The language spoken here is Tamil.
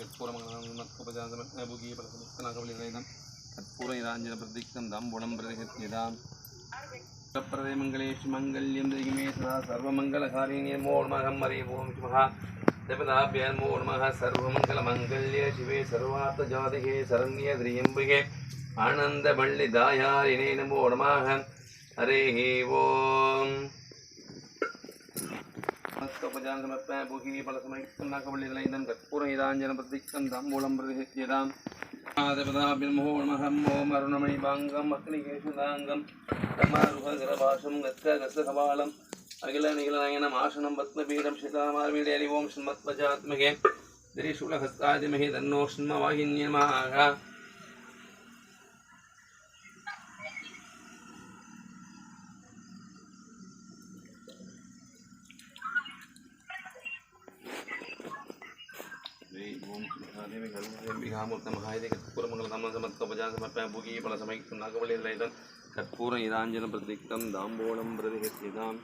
कर्पूरमगनकर्पूरमगनमत्कपजातमत्नभुगीपलसमुत्कनाकबलिरैनं कर्पूरैराञ्जनप्रदिक्तं दां गुणं प्रदिहत्यदाम् பிரதே மங்களேஷ் மங்கல்யம் தெய்மே சதா சர்வமங்கலகாரிணியமோ நமகம் மரிய ஓம் மகா தேவதாபியமோ சர்வமங்கல மங்கல்ய சிவே சர்வார்த்த சர்வார்த்தஜாதிகே சரண்ய திரியம்புகே ஆனந்த பள்ளி ஆனந்தவள்ளிதாயாரிணே நமோ நமः ஹரே ஓம் புகி பலசமைக்கும் நகவள்ளிகளைந்தம் கற்பூர இதாஞ்சன பிரதிக்கம் தாம்பூலம் பிரதிஹித்யதாம் ஆதபதாபிர்மோ ஓம் அருணமணி பாங்கம் அக்னிகேஷதாங்கம் கத்த கசகபாலம் அகில நிகிலநயனம் ஆசனம் பத்மபீடம் சிதாமார்வீடே ஹரி ஓம் ஸ்மத்வஜாத்மகே திரிசூலஹஸ்தாதிமகே தன்னோ ஸ்மவாகின்யமாக கற்பூரம் இதாஞ்சன பிரதிக்தம் தாம்போலம் பிரதிகத்யதாம்